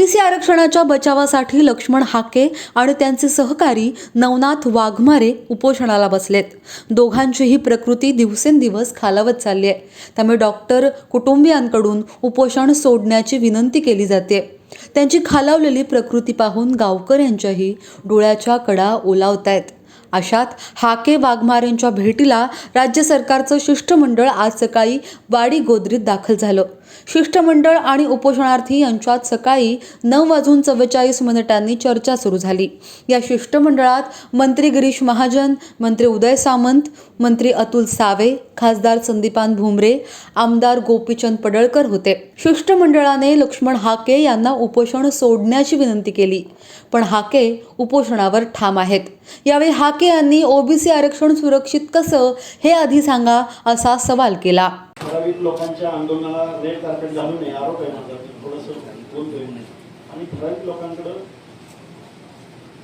OBC आरक्षणाच्या बचावासाठी लक्ष्मण हाके आणि त्यांचे सहकारी नवनाथ वाघमारे उपोषणाला बसलेत. दोघांचीही प्रकृती दिवसेंदिवस खालावत चालली आहे त्यामुळे डॉक्टर कुटुंबियांकडून उपोषण सोडण्याची विनंती केली जाते. त्यांची खालावलेली प्रकृती पाहून गावकऱ्यांच्याही डोळ्याच्या कडा ओलावत आहेत अशात हाके वाघमारेंच्या भेटीला राज्य सरकारचं शिष्टमंडळ आज सकाळी वाडी गोद्रीत दाखल झालं. शिष्टमंडळ आणि उपोषणार्थी यांच्यात सकाळी नऊ वाजून चव्वेचाळीस मिनिटांनी चर्चा सुरू झाली. या शिष्टमंडळात मंत्री गिरीश महाजन मंत्री उदय सामंत मंत्री अतुल सावे खासदार संदीपान भुमरे आमदार गोपीचंद पडळकर होते. शिष्टमंडळाने लक्ष्मण हाके यांना उपोषण सोडण्याची विनंती केली पण हाके उपोषणावर ठाम आहेत. यावेळी हाके यांनी ओबीसी आरक्षण सुरक्षित कसं हे आधी सांगा असा सवाल केला. ठराविक लोकांच्या आंदोलनाला रेड कार्पेट घालू नये आरोप आहे माझा थोडंसं बोलतोय आणि ठराविक लोकांकडं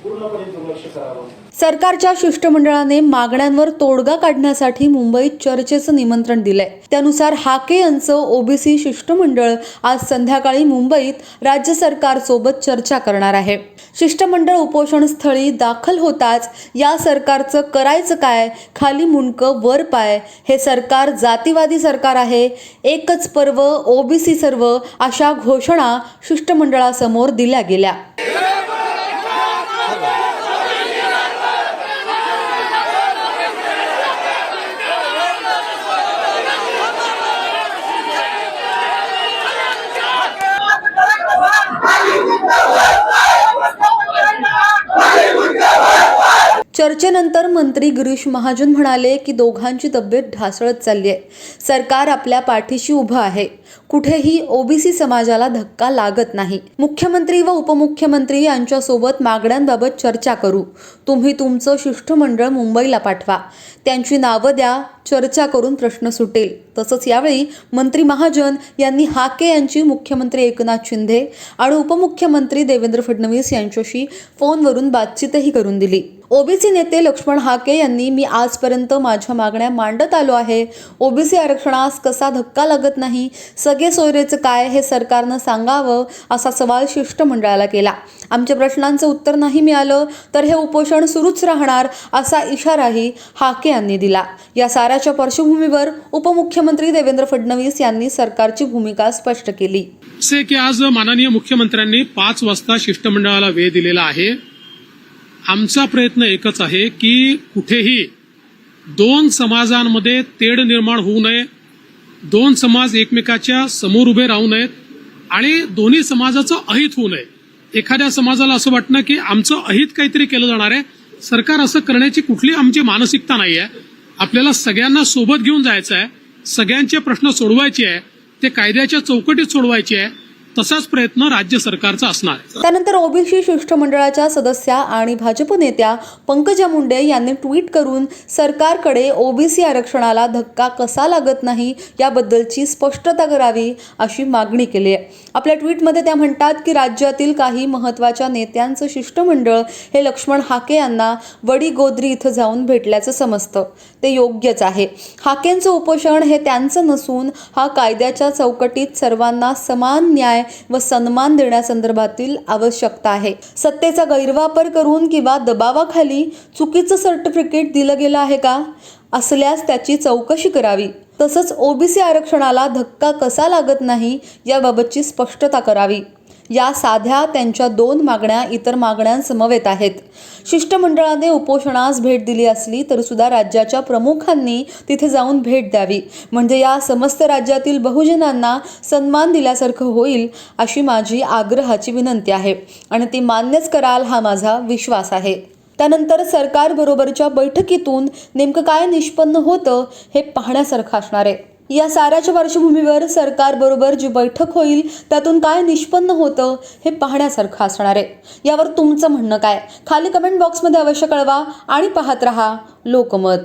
पूर्णपणे दुर्लक्ष करावं. सरकारच्या शिष्टमंडळाने मागण्यांवर तोडगा काढण्यासाठी मुंबईत चर्चेचं निमंत्रण दिलंय. त्यानुसार हाके यांचं ओबीसी शिष्टमंडळ आज संध्याकाळी मुंबईत राज्य सरकारसोबत चर्चा करणार आहे. शिष्टमंडळ उपोषण स्थळी दाखल होताच या सरकारचं करायचं काय खाली मुंडकं वर पाय हे सरकार जातीवादी सरकार आहे एकच पर्व ओबीसी सर्व अशा घोषणा शिष्टमंडळासमोर दिल्या गेल्या. चर्चेनंतर मंत्री गिरीश महाजन म्हणाले की दोघांची तब्येत ढासळत चालली आहे. सरकार आपल्या पाठीशी उभं आहे. कुठेही ओबीसी समाजाला धक्का लागत नाही. मुख्यमंत्री व उपमुख्यमंत्री यांच्यासोबत मागण्यांबाबत चर्चा करू. तुम्ही तुमचं शिष्टमंडळ मुंबईला पाठवा. त्यांची नावं द्या. चर्चा करून प्रश्न सुटेल. तसंच यावेळी मंत्री महाजन यांनी हाके यांची मुख्यमंत्री एकनाथ शिंदे आणि उपमुख्यमंत्री देवेंद्र फडणवीस यांच्याशी फोनवरून बातचीतही करून दिली. ओबीसी नेते लक्ष्मण हाके यांनी मी आजपर्यंत माझ्या मागण्या मांडत आलो आहे. ओबीसी आरक्षणास कसा धक्का लागत नाही? सगळे सोयरेचं काय हे सरकारनं सांगावं? असा सवाल शिष्टमंडळाला केला. आमच्या प्रश्नांचं उत्तर नाही मिळालं तर हे उपोषण सुरूच राहणार असा इशाराही हाके यांनी दिला. या साऱ्याच्या पार्श्वभूमीवर उपमुख्यमंत्री देवेंद्र फडणवीस यांनी सरकारची भूमिका स्पष्ट केली. की आज माननीय मुख्यमंत्र्यांनी पाच वाजता शिष्टमंडळाला वेळ दिलेला आहे. आमचा प्रयत्न एकच आहे की कुठेही दोन समाजांमध्ये तेढ निर्माण होऊ नये दोन समाज एकमेकाच्या समोर उभे राहू नयेत आणि दोन्ही समाजाचं अहित होऊ नये. एखाद्या समाजाला असं वाटणं की आमचं अहित काहीतरी केलं जाणार आहे. सरकार असं करण्याची कुठली आमची मानसिकता नाही आहे आपल्याला सगळ्यांना सोबत घेऊन जायचं आहे सगळ्यांचे प्रश्न सोडवायचे आहे. ते कायद्याच्या चौकटीत सोडवायचे आहे. तसाच प्रयत्न राज्य सरकारचा असणार. त्यानंतर ओबीसी शिष्टमंडळाच्या सदस्या आणि भाजप नेत्या पंकजा मुंडे यांनी ट्विट करून सरकारकडे ओबीसी आरक्षणाला धक्का कसा लागत नाही याबद्दलची स्पष्टता करावी अशी मागणी केली आहे. आपल्या ट्विटमध्ये त्या म्हणतात की राज्यातील काही महत्त्वाच्या नेत्यांचं शिष्टमंडळ हे लक्ष्मण हाके यांना वडीगोद्री इथं जाऊन भेटल्याचं समजतं. ते योग्यच आहे. हाकेंचं उपोषण हे त्यांचं नसून हा कायद्याच्या चौकटीत सर्वांना समान न्याय व सन्मान देण्यासंदर्भातील आवश्यकता आहे. सत्तेचा गैरवापर करून किंवा दबावाखाली चुकीचं सर्टिफिकेट दिलं गेलं आहे का? असल्यास त्याची चौकशी करावी. तसंच ओबीसी आरक्षणाला धक्का कसा लागत नाही याबाबतची स्पष्टता करावी. या साध्या त्यांच्या दोन मागण्या इतर मागण्यांसमवेत आहेत. शिष्टमंडळाने उपोषणास भेट दिली असली तरी सुद्धा राज्याच्या प्रमुखांनी तिथे जाऊन भेट द्यावी. म्हणजे या समस्त राज्यातील बहुजनांना सन्मान दिल्यासारखं होईल अशी माझी आग्रहाची विनंती आहे. आणि ती मान्यच कराल हा माझा विश्वास आहे. त्यानंतर सरकारबरोबरच्या बैठकीतून नेमकं काय निष्पन्न होतं हे पाहण्यासारखं असणार आहे. या साऱ्याच्या पार्श्वभूमीवर सरकारबरोबर जी बैठक होईल त्यातून काय निष्पन्न होतं हे पाहण्यासारखं असणार आहे. यावर तुमचं म्हणणं काय? खाली कमेंट बॉक्समध्ये अवश्य कळवा आणि पाहत रहा लोकमत.